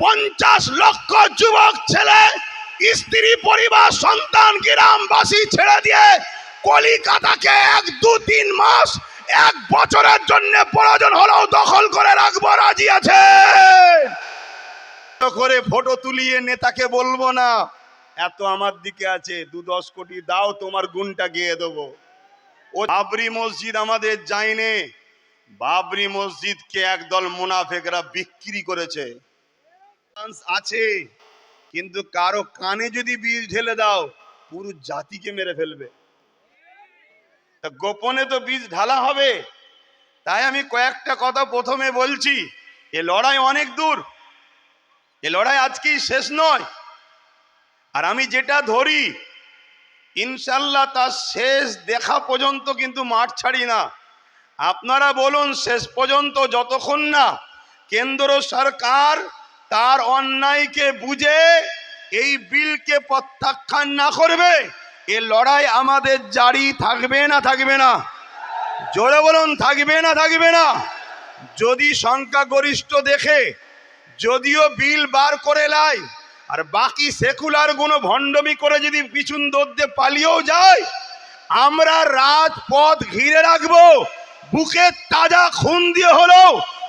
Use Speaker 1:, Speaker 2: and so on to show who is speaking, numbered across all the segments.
Speaker 1: পঞ্চাশ লক্ষ যুবক ছেলে, স্ত্রী, পরিবার, সন্তান, গ্রামবাসী ছেড়ে দিয়ে কলিকাতাকে এক দু তিন মাস, এক বছরের জন্য প্রয়োজন হলেও দখল করে রাখব, রাজি আছে? করে ফটো তুলিয়ে নেতাকে বলব না, এত আমার দিকে আছে, দু দশ কোটি দাও, তোমার গুণটা গিয়ে দেবো। ও বাবরি মসজিদ আমাদের যায়নি, বাবরি মসজিদকে একদল মুনাফেকরা বিক্রি করেছে। চান্স আছে। কিন্তু কারও কানে যদি বীজ ঢেলে দাও, পুরো জাতিকে মেরে ফেলবে। গোপনে তো বীজ ঢালা হবে। তাই আমি কয়েকটা কথা প্রথমে বলছি। এ লড়াই অনেক দূর। এ লড়াই আজকেই শেষ নয়। আর আমি যেটা ধরি ইনশাল্লাহ তার শেষ দেখা পর্যন্ত কিন্তু মাঠ ছাড়ি না। আপনারা বলুন, শেষ পর্যন্ত যতক্ষণ না কেন্দ্র সরকার তার অন্যায়কে বুঝে এই বিলকে প্রত্যাখ্যান না করবে, এ লড়াই আমাদের জারি থাকবে না থাকবে না। জোরে বলুন, থাকবে না থাকবে না। যদি সংখ্যাগরিষ্ঠ দেখে, যদিও বিল বার করে লাই আর বাকি সেকুলারগুলো ভণ্ডমি করে যদি পিছন দৌড়তে পালিয়েও যায়, আমরা রাজপথ ঘিরে রাখব, বুকে তাজা খুন দিয়ে হলো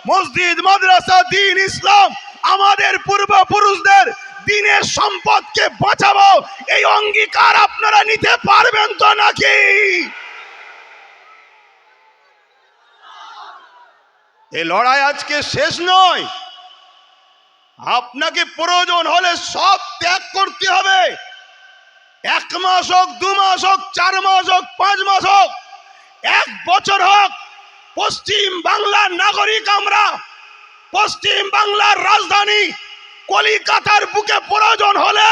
Speaker 1: মসজিদ, মাদ্রাসা, দিন ইসলাম আমাদের পূর্বপুরুষদের দিনের সম্পদকে বাঁচাবো। এই অঙ্গীকার আপনারা নিতে পারবেন তো নাকি? এই লড়াই আজকে শেষ নয়। আপনাকে প্রয়োজন হলে সব ত্যাগ করতে হবে। এক মাস হোক, দু মাস হোক, চার মাস হোক, পাঁচ মাস হোক, এক বছর হোক, পশ্চিম বাংলার নাগরিক আমরা পশ্চিম বাংলার রাজধানী কলিকাতার বুকে প্রয়োজন হলে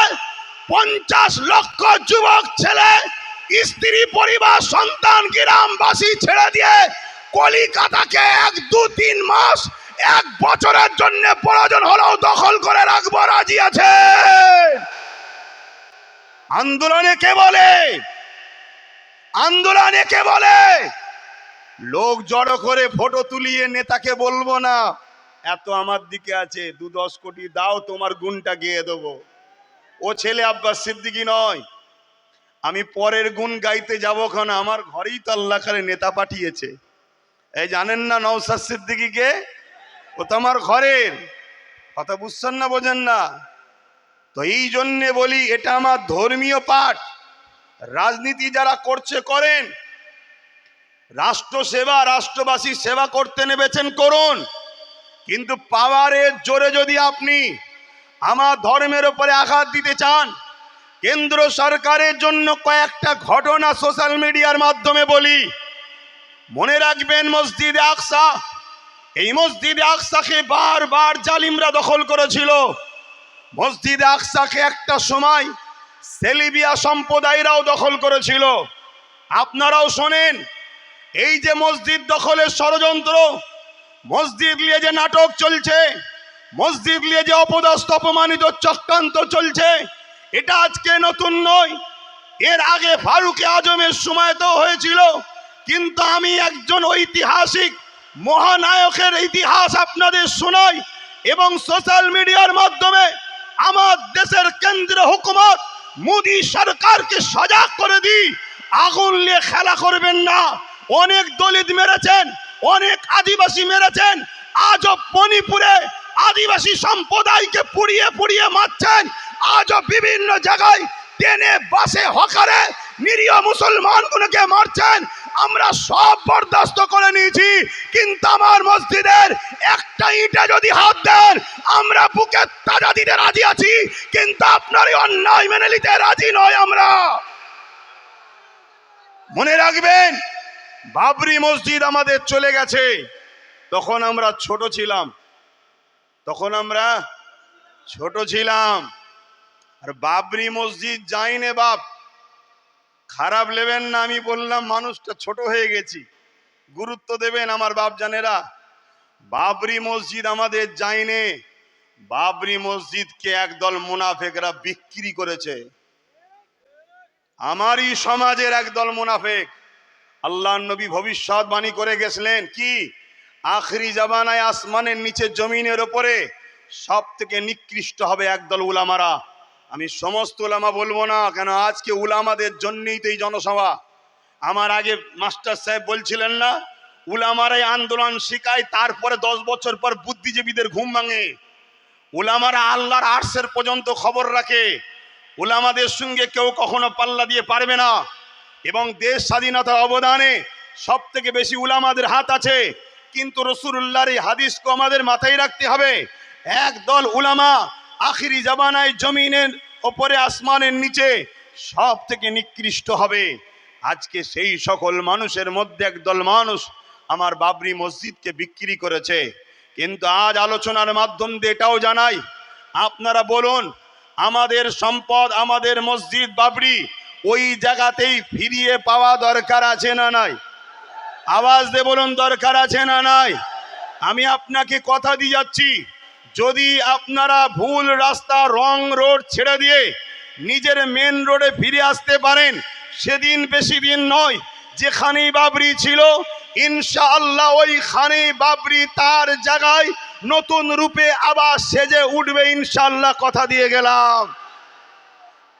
Speaker 1: পঞ্চাশ লক্ষ যুবক, ছেলে, স্ত্রী, পরিবার, সন্তান, গ্রামবাসী ছেড়ে দিয়ে কলিকাতাকে এক দু তিন মাস, এক বছরের জন্য প্রয়োজন হলেও দখল করে রাখব, রাজি আছে? আন্দোলনে কে বলে? আন্দোলনে কে বলে? লোক জড়ো করে ফটো তুলিয়ে নেতাকে বলব না। এত আমার দিকে আছে, দু দশ কোটি দাও, তোমার গুণটা গিয়ে দেবো। ও ছেলে আব্বাস সিদ্দিকি নয়। আমি পরের গুণ গাইতে যাব কেন আমার ঘরেই তো আল্লাহ খালে নেতা পাঠিয়েছে। এই জানেন না নৌসাদ সিদ্দিকিকে? ও তো আমার ঘরের। কথা বুঝছেন না, বোঝেন না। তো এই জন্যে বলি, এটা আমার ধর্মীয় পাঠ। রাজনীতি যারা করছে, করেন। রাষ্ট্র সেবা রাষ্ট্রবাসী সেবা করতে নেবেছেন, করুন। কিন্তু পাওয়ারের জোরে যদি আপনি আমার ধর্মের উপরে আঘাত দিতে চান, কেন্দ্র সরকারের জন্য কয়েকটা ঘটনা সোশ্যাল মিডিয়ার মাধ্যমে বলি। মনে রাখবেন মসজিদে আকসা, এই মসজিদে আকসাকে বারবার জালিমরা দখল করেছিল। মসজিদে আকসাকে একটা সময় সেলিবিয়া সম্প্রদায়রাও দখল করেছিল। আপনারাও শোনেন, এই যে মসজিদ দখলের ষড়যন্ত্র মসজিদ নিয়ে যে নাটক চলছে, মসজিদ নিয়ে যে অপদস্থ অপমানিত চক্রান্ত চলছে, এটা আজকে নতুন নয়। এর আগে ফারুকে আজমের সময় তো হয়েছিল, কিন্তু আমি একজন ঐতিহাসিক মহানায়কের ইতিহাস আপনাদের শোনাই এবং সোশ্যাল মিডিয়ার মাধ্যমে আমার দেশের কেন্দ্র হুকুমত মোদী সরকারকে সজাগ করে দিই। আগুন নিয়ে খেলা করবেন না, অনেক দলিত মেরেছেন অনেক আদিবাসী মেরেছেন। আজও মণিপুরে আদিবাসী সম্প্রদায়কে পুড়িয়ে পুড়িয়ে মারছেন। আজও বিভিন্ন জায়গায় ট্রেনে বাসে, হকারে নিরীহ মুসলমানগুলোকে মারছেন। আমরা সব বরদাস্ত করে নিয়েছি, কিন্তু আমার মসজিদের একটা ইটে যদি হাত দেন, আমরা বুকে তাজা দিতে রাজি আছি, কিন্তু আপনার অন্যায় মেনে নিতে রাজি নয় আমরা। মনে রাখবেন বাবরি মসজিদ আমাদের চলে গেছে। তখন আমরা ছোট ছিলাম। তখন আমরা ছোট ছিলাম। আর বাবরি মসজিদ যাইনে বাপ। খারাপ নেবেন না, আমি বললাম, মানুষটা ছোট হয়ে গেছি। গুরুত্ব দেবেন আমার বাপ জানেরা বাবরি মসজিদ আমাদের যাইনে বাবরি মসজিদকে একদল মুনাফেকরা বিক্রি করেছে। আমারই সমাজের একদল মুনাফেক। আল্লাহ নবী ভবিষ্যৎবাণী করে গেছিলেন কি? আখরি জামানায় আসমানের নিচে জমিনের ওপরে সব থেকে নিকৃষ্ট হবে একদল উলামারা। আমি সমস্ত উলামা বলব না, কেন আজকে উলামাদের জন্যই তো এই জনসভা। আমার আগে মাস্টার সাহেব বলছিলেন না উলামারাই আন্দোলন শিখায়, তারপরে দশ বছর পর বুদ্ধিজীবীদের ঘুম ভাঙে। উলামারা আল্লাহর আর্টসের পর্যন্ত খবর রাখে। উলামাদের সঙ্গে কেউ কখনো পাল্লা দিয়ে পারবে না। এবং দেশ স্বাধীনতার অবদানে সব থেকে বেশি উলামাদের হাত আছে। কিন্তু রসুল্লাহর এই হাদিসকে আমাদের মাথায় রাখতে হবে একদল উলামা আখিরি জামানায় জমিনের ওপরে আসমানের নিচে সব থেকে নিকৃষ্ট হবে। আজকে সেই সকল মানুষের মধ্যে একদল মানুষ আমার বাবরি মসজিদকে বিক্রি করেছে। কিন্তু আজ আলোচনার মাধ্যম দিয়ে এটাও জানাই, আপনারা বলুন, আমাদের সম্পদ, আমাদের মসজিদ, বাবরি ওই জায়গাতেই ফিরিয়ে পাওয়া দরকার আছে না নাই? আওয়াজ দে বলুন, দরকার আছে না নাই? আমি আপনাকে কথা দিয়ে যাচ্ছি। যদি আপনারা ভুল রাস্তা, রং রোড ছেড়ে দিয়ে নিজের মেন রোডে ফিরে আসতে পারেন, সেদিন বেশি দিন নয় যেখানেই বাবরি ছিল, ইনশাআল্লাহ ওইখানে বাবরি তার জায়গায় নতুন রূপে আবার সেজে উঠবে, ইনশাআল্লাহ, কথা দিয়ে গেলাম।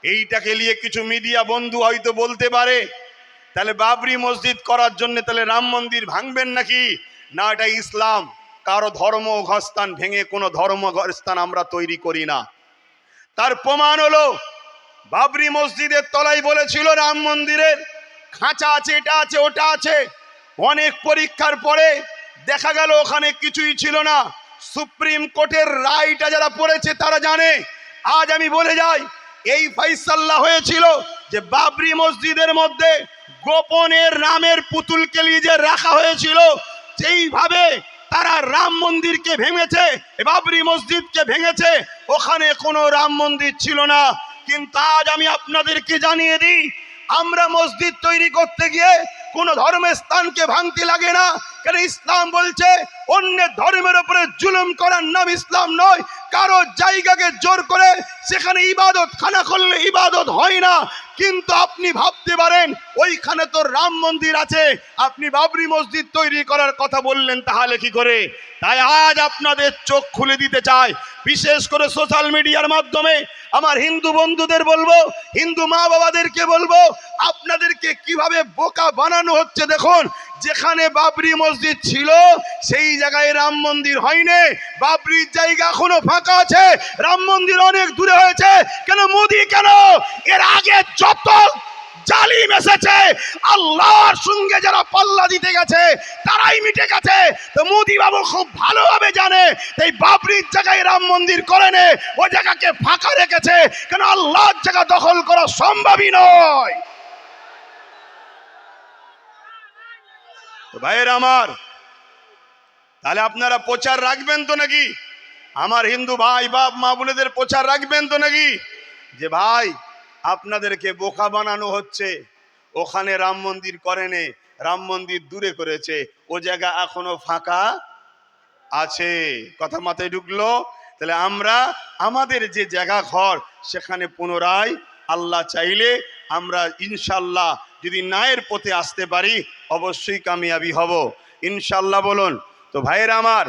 Speaker 1: এইটাকে নিয়ে কিছু মিডিয়া বন্ধু হয়তো বলতে পারে। তাহলে বাবরি মসজিদ করার জন্য তাহলে রাম মন্দির ভাঙবেন নাকি? না, এটা ইসলাম। কারও ধর্ম ঘরস্থান ভেঙে কোনো ধর্ম ঘরস্থান আমরা তৈরি করি না। তার প্রমাণ হলো, বাবরি মসজিদের তলায় বলেছিল রাম মন্দিরের খাঁচা আছে, এটা আছে, ওটা আছে। অনেক পরীক্ষার পরে দেখা গেল ওখানে কিছুই ছিল না। সুপ্রিম কোর্টের রায়টা যারা পড়েছে তারা জানে। আজ আমি বলে যাই এই ফাইসাল্লা হয়েছিল যে বাবরি মসজিদের মধ্যে গোপনের রামের পুতুলকে যে রাখা হয়েছিল, যেইভাবে তারা রাম মন্দিরকে ভেঙেছে বাবরি মসজিদকে ভেঙেছে, ওখানে কোনো রাম মন্দির ছিল না। কিন্তু আজ আমি আপনাদেরকে জানিয়ে দিই, আমরা মসজিদ তৈরি করতে গিয়ে কোন ধর্মের স্থানকে ভাঙতে লাগে না। কেন ইসলাম বলছে অন্য ধর্মের উপরে জুলুম করার নাম ইসলাম নয় কারও জায়গাকে জোর করে সেখানে ইবাদত, খানা করলে ইবাদত হয় না। কিন্তু আপনি ভাবতে পারেন, ওইখানে তো রাম মন্দির আছে। আপনি বাবরি মসজিদ তৈরি করার কথা বললেন, তাহলে কি করে? তাই আজ আপনাদের চোখ খুলে দিতে চাই। বিশেষ করে সোশ্যাল মিডিয়ার মাধ্যমে আমার হিন্দু বন্ধুদের বলব, হিন্দু মা বাবাদেরকে বলব, আপনাদেরকে কীভাবে বোকা বানানো হচ্ছে দেখুন। যেখানে বাবরি মসজিদ ছিল, সেই জায়গায় রাম মন্দির হয়নি। বাবরির জায়গা এখনও ফাঁকা আছে। রাম মন্দির অনেক দূরে হয়েছে। কেন মোদি কেন? এর আগে যত জালিম এসেছে, আল্লাহর সঙ্গে যারা পাল্লা দিতে গেছে, তারাই মিটে গেছে। তো মোদি বাবু খুব ভালোভাবে জানে এই বাবরির জায়গায় রাম মন্দির করেনে ওই জায়গাকে ফাঁকা রেখেছে। কেন আল্লাহর জায়গা দখল করা সম্ভবই নয়। তো ভাইয়ের আমার, তাহলে আপনারা প্রচার রাখবেন তো নাকি? আমার হিন্দু ভাই, বাপ, মা বোনেদের প্রচার রাখবেন তো নাকি? যে ভাই, আপনাদেরকে বোকা বানানো হচ্ছে। ওখানে রাম মন্দির করেনে, রাম মন্দির দূরে করেছে। ও জায়গা এখনও ফাঁকা আছে। কথা মাথায় ঢুকলো? তাহলে আমরা, আমাদের যে জায়গা ঘর, সেখানে পুনরায় আল্লাহ চাইলে আমরা ইনশাল্লাহ যদি নায়ের পথে আসতে পারি অবশ্যই কামিয়াবি হব। ইনশাল্লাহ বলুন। তো ভাইয়েরা আমার